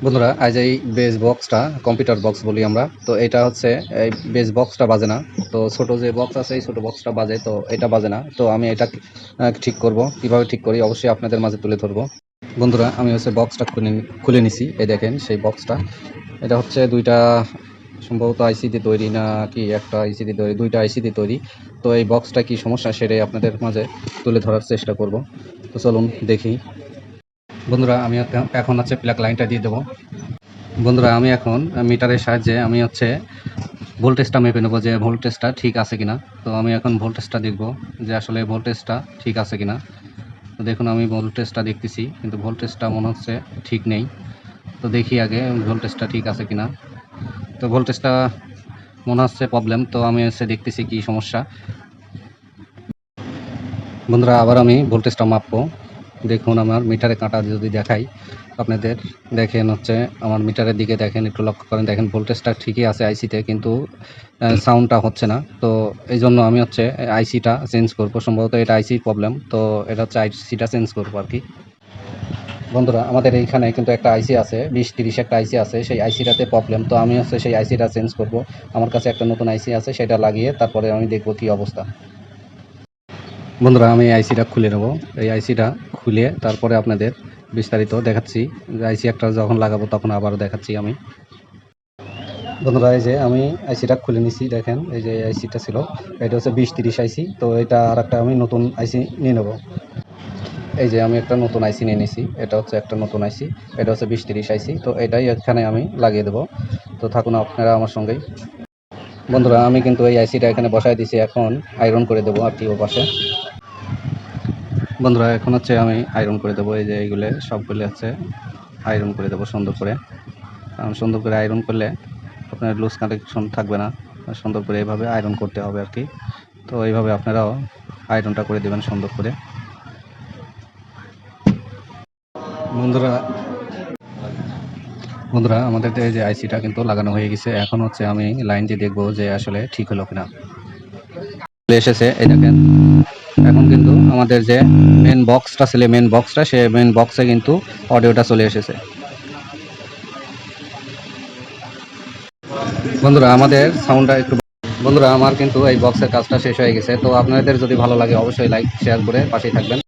বন্ধুরা আজ এই বেস বক্সটা কম্পিউটার বক্স বলি আমরা, তো এটা হচ্ছে, এই বেস বক্সটা বাজে না। তো ছোট যে বক্স আছে, এই ছোট বক্সটা বাজে, তো এটা বাজে না। তো আমি এটা ঠিক করব। কীভাবে ঠিক করি? অবশ্যই আপনাদের মাঝে তুলে ধরবো। বন্ধুরা, আমি হচ্ছে বক্সটা খুলে খুলে নিছি। এই দেখেন, সেই বক্সটা এটা হচ্ছে দুইটা, সম্ভবত আইসি দিয়ে তৈরি না কি, একটা আইসি দিয়ে তৈরি, দুইটা আইসি দিয়ে তৈরি। তো এই বক্সটা কি সমস্যা, সেটাই আপনাদের মাঝে তুলে ধরার চেষ্টা করব। তো চলুন দেখি। বন্ধুরা, আমি এখন- হচ্ছে প্লাগ লাইনটা দিয়ে দেবো। বন্ধুরা, আমি এখন মিটারের সাহায্যে আমি হচ্ছে ভোল্টেজটা মেপে নেব যে ভোল্টেজটা ঠিক আছে কিনা। তো আমি এখন ভোল্টেজটা দেখব যে আসলে ভোল্টেজটা ঠিক আছে কিনা। তো দেখুন, আমি ভোল্টেজটা দেখতেছি, কিন্তু ভোল্টেজটা মনে হচ্ছে ঠিক নেই। তো দেখি আগে ভোল্টেজটা ঠিক আছে কিনা। তো ভোল্টেজটা মনে হচ্ছে প্রবলেম তো আমি হচ্ছে দেখতেছি কি সমস্যা। বন্ধুরা, আবার আমি ভোল্টেজটা মাপবো। দেখুন, আমার মিটারে কাঁটা যদি দেখাই, আপনাদের দেখেন হচ্ছে, আমার মিটারের দিকে দেখেন, একটু লক্ষ্য করেন, দেখেন ভোল্টেজটা ঠিকই আছে আইসিতে কিন্তু সাউন্ডটা হচ্ছে না। তো এই জন্য আমি হচ্ছে আইসিটা চেঞ্জ করব। সম্ভবত এটা আইসি প্রবলেম তো এটা হচ্ছে আইসিটা চেঞ্জ করব আর কি। বন্ধুরা, আমাদের এইখানে কিন্তু একটা আইসি আছে, বিশ তিরিশ একটা আইসি আছে, সেই আইসিটাতে প্রবলেম তো আমি হচ্ছে সেই আইসিটা চেঞ্জ করব। আমার কাছে একটা নতুন আইসি আছে, সেটা লাগিয়ে তারপরে আমি দেখব কি অবস্থা। বন্ধুরা, আমি আইসিটা খুলে নেব। এই আইসিটা খুলে তারপরে আপনাদের বিস্তারিত দেখাচ্ছি। আইসি একটা যখন লাগাবো তখন আবার দেখাচ্ছি আমি। বন্ধুরা, এই যে আমি আইসিটা খুলে নিছি, দেখেন, এই যে আইসিটা ছিল। এটা হচ্ছে বিশ তিরিশ আইসি, তো এটা আর একটা আমি নতুন আইসি নিয়ে নেব। এই যে আমি একটা নতুন আইসি নিয়ে নিছি, এটা হচ্ছে একটা নতুন আইসি, এটা হচ্ছে বিশ তিরিশ আইসি, তো এটাই এখানে আমি লাগিয়ে দেবো। তো থাকুন আপনারা আমার সঙ্গেই। বন্ধুরা, আমি কিন্তু এই আইসিটা এখানে বসাই দিছি, এখন আয়রন করে দেবো আর কি ও পাশে। বন্ধুরা, এখন হচ্ছে আমি আয়রন করে দেবো। এই যে এইগুলো সবগুলো হচ্ছে আয়রন করে দেবো সুন্দর করে। কারণ সুন্দর করে আয়রন করলে আপনার লুজ কানেকশন থাকবে না। সুন্দর করে এইভাবে আয়রন করতে হবে আর কি। তো এইভাবে আপনারাও আয়রনটা করে দেবেন সুন্দর করে। বন্ধুরা বন্ধুরা, আমাদের এই যে আইসিটা কিন্তু লাগানো হয়ে গেছে। এখন হচ্ছে আমি লাইন দিয়ে দেখব যে আসলে ঠিক হলো কিনা। এসেছে, এই দেখেন। এখন কিন্তু আমাদের যে মেন বক্সটা ছিল মেন বক্সটা সে মেন বক্সে কিন্তু অডিওটা চলে এসেছে। বন্ধুরা, আমাদের সাউন্ডটা একটু বন্ধুরা, আমার কিন্তু এই বক্সের কাজটা শেষ হয়ে গেছে। তো আপনাদের যদি ভালো লাগে, অবশ্যই লাইক শেয়ার করে পাশেই থাকবেন।